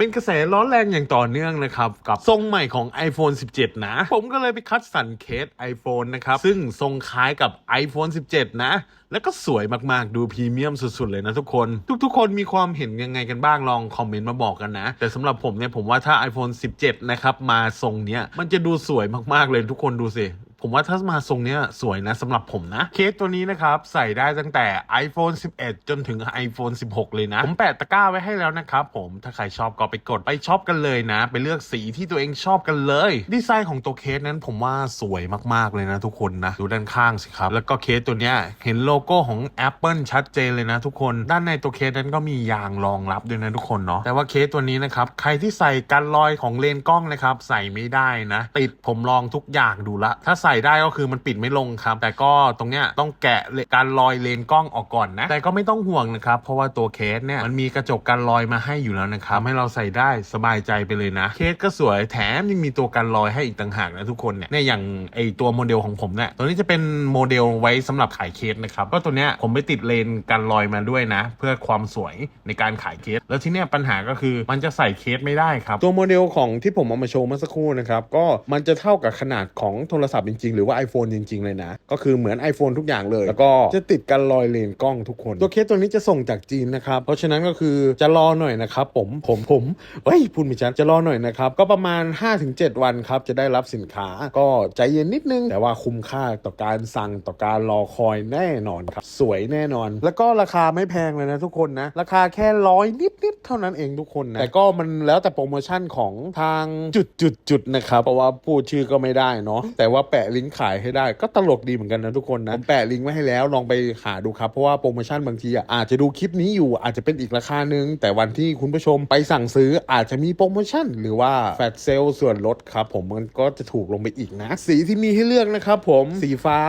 เป็นกระแสร้อนแรงอย่างต่อเนื่องนะครับ กับทรงใหม่ของ iPhone 17 นะ ผมก็เลยไปคัดสรรเคส iPhone นะครับ ซึ่งทรงคล้ายกับ iPhone 17 นะ แล้วก็สวยมากๆ ดูพรีเมียมสุดๆ เลยนะทุกคน ทุกๆ คนมีความเห็นยังไงกันบ้างลองคอมเมนต์มาบอกกันนะ แต่สำหรับผมเนี่ยผมว่าถ้า iPhone 17 นะครับ มาทรงเนี้ยมันจะดูสวยมากๆเลยทุกคนดูสิ ผมว่าถ้ามาทรงเนี้ยสวยนะสำหรับผมนะ เคสตัวนี้นะครับ ใส่ได้ตั้งแต่ iPhone 11 จนถึง iPhone 16 เลยนะ ผมแปะตะกร้าไว้ให้แล้วนะครับผมถ้าใครชอบก็ไปกดไปชอปกันเลยนะ ไปเลือกสีที่ตัวเองชอบกันเลย ดีไซน์ของตัวเคสนั้นผมว่าสวยมากๆเลยนะทุกคนนะ ดูด้านข้างสิครับ แล้วก็เคสตัวเนี้ยเห็นโลโก้ของ Apple ชัดเจนเลยนะทุกคนด้านในตัวเคสนั้นก็มียางรองรับด้วยนะทุกคนเนาะแต่ว่าเคสตัวนี้นะครับใครที่ใส่กันรอยของเลนส์กล้องนะครับใส่ไม่ได้นะ ติดผมลองทุกอย่างดูละ ถ้าใส่ได้ก็คือมันปิดไม่ลงครับ แต่ก็ตรงเนี้ยต้องแกะการรอยเลนกล้องออกก่อนนะ แต่ก็ไม่ต้องห่วงนะครับ เพราะว่าตัวเคสเนี่ยมันมีกระจกกันรอยมาให้อยู่แล้วนะครับทำให้เราใส่ได้สบายใจไปเลยนะ เคสก็สวยแถมยังมีตัวกันรอยให้อีกต่างหากนะทุกคนเนี่ยเนี่ยอย่างไอตัวโมเดลของผมเนี่ยตัวนี้จะเป็นโมเดลไว้สำหรับขายเคสนะครับก็ตัวเนี้ยผมไปติดเลนกันรอยมาด้วยนะ เพื่อความสวยในการขายเคส แล้วที่เนี้ยปัญหาก็คือมันจะใส่เคสไม่ได้ครับตัวโมเดลของที่ผมเอามาโชว์เมื่อสักครู่นะครับก็มันจะเท่ากับขนาดของโทรศัพท์จริง ๆ หรือว่า iPhone จริง ๆ เลยนะ ก็คือเหมือน iPhone ทุกอย่างเลย แล้วก็จะติดกันรอยเลนกล้องทุกคน ตัวเคสตัวนี้จะส่งจากจีนนะครับ เพราะฉะนั้นก็คือจะรอหน่อยนะครับ ผมผมผมเฮ้ยพูดไม่ชัดจะรอหน่อยนะครับ ก็ประมาณ 5-7 วันครับ จะได้รับสินค้าก็ใจเย็นนิดนึง แต่ว่าคุ้มค่าต่อการสั่งต่อการรอคอยแน่นอนครับ สวยแน่นอน แล้วก็ราคาไม่แพงเลยนะทุกคนนะ ราคาแค่ร้อยนิดๆเท่านั้นเองทุกคนนะ แต่ก็มันแล้วแต่โปรโมชั่นของทางจุดจุดจุดๆๆนะครับ เพราะว่าพูดชื่อก็ไม่ได้เนาะ แต่ว่าแปะลิงก์ขายให้ได้ ก็ตลกดีเหมือนกันนะทุกคนนะผมแปะลิงก์ไว้ให้แล้วลองไปหาดูครับเพราะว่าโปรโมชั่นบางทีอะอาจจะดูคลิปนี้อยู่อาจจะเป็นอีกราคาหนึ่งแต่วันที่คุณผู้ชมไปสั่งซื้ออาจจะมีโปรโมชั่น หรือว่าแฟลชเซลส่วนลดครับผมมันก็จะถูกลงไปอีกนะ สีที่มีให้เลือกนะครับผมสีฟ้า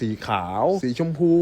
สีขาว สีชมพู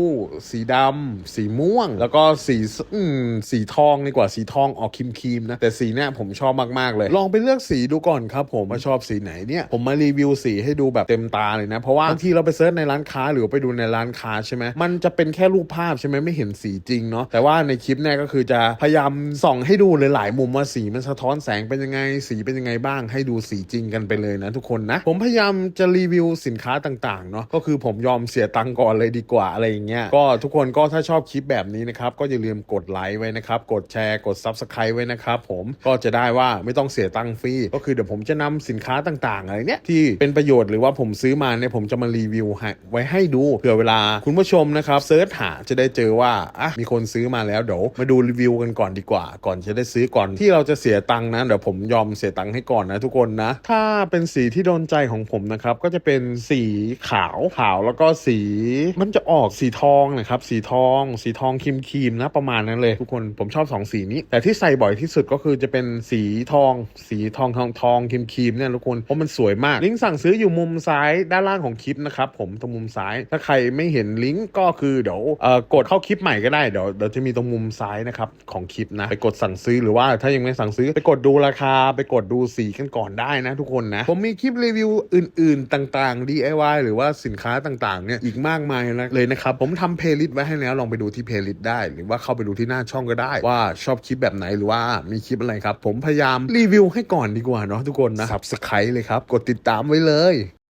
สีดำสีม่วง แล้วก็สีสอืมสีทองดีกว่าสีทองออกครีมครีมๆนะแต่สีเนี้ยผมชอบมากๆเลย ลองไปเลือกสีดูก่อนครับผมว่าชอบสีไหนเนี่ยผมมารีวิวสีให้ดูแบบเต็มตาเลยนะ เพราะว่าบางทีเราไปเซิร์ชในร้านค้าหรือไปดูในร้านค้าใช่ไหมมันจะเป็นแค่รูปภาพใช่ไหมไม่เห็นสีจริงเนาะแต่ว่าในคลิปเนี่ยก็คือจะพยายามส่องให้ดูเลยหลายมุมว่าสีมันสะท้อนแสงเป็นยังไง สีเป็นยังไงบ้าง ให้ดูสีจริงกันไปเลยนะทุกคนนะ ผมพยายามจะรีวิวสินค้าต่างๆเนาะก็คือผมยอมเสียตังค์ก่อนเลยดีกว่าอะไรอย่างเงี้ยก็ทุกคนก็ถ้าชอบคลิปแบบนี้นะครับก็อย่าลืมกดไลค์ไว้นะครับกดแชร์กด Subscribe ไว้นะครับผมก็จะได้ว่าไม่ต้องเสียตังค์ฟรีก็คือเดี๋ยวผมจะนำสินค้าต่างๆอะไรเนี้ยที่เป็นประโยชน์หรือว่าผมซื้อมาเนี่ยผมจะมารีวิวไว้ให้ดูเผื่อเวลาคุณผู้ชมนะครับเซิร์ชหาจะได้เจอว่าอะมีคนซื้อมาแล้วเดี๋ยวมาดูรีวิวกันก่อนดีกว่า ก่อนจะได้ซื้อก่อนที่เราจะเสียตังค์นะเดี๋ยวผมยอมเสียตังค์ให้ก่อนนะทุกคนนะ ถ้าเป็นสีที่โดนใจของผมนะครับก็จะเป็นสีขาวขาวแล้วก็สีมันจะออกสีทองนะครับสีทอง สีทองครีมครีมๆนะประมาณนั้นเลยทุกคนผมชอบสองสีนี้ แต่ที่ใส่บ่อยที่สุดก็คือจะเป็นสีทอง สีทองทองทองครีมครีมๆเนี่ยทุกคนเพราะมันสวยมากลิงก์สั่งซื้ออยู่มุมซ้ายด้านล่างของคลิปนะครับผมตรงมุมซ้าย ถ้าใครไม่เห็นลิงก์ก็คือเดี๋ยวเอ่อกดเข้าคลิปใหม่ก็ได้เดี๋ยวเดี๋ยวจะมีตรงมุมซ้ายนะครับของคลิปนะไปกดสั่งซื้อหรือว่าถ้ายังไม่สั่งซื้อไปกดดูราคาไปกดดูสีกันก่อนได้นะทุกคนนะผมมีคลิปรีวิวอื่น ๆ ต่างๆ DIY หรือว่าสินค้าต่างๆเนี่ยอีกมากมายเลยนะครับผมทำเพลย์ลิสต์ไว้ให้แล้วลองไปดูที่เพลย์ลิสต์ได้ หรือว่าเข้าไปดูที่หน้าช่องก็ได้ว่าชอบคลิปแบบไหนหรือว่ามีคลิปอะไรครับ ผมพยายามรีวิวให้ก่อนดีกว่าเนาะทุกคนนะ Subscribe เลยครับ กดติดตามไว้เลย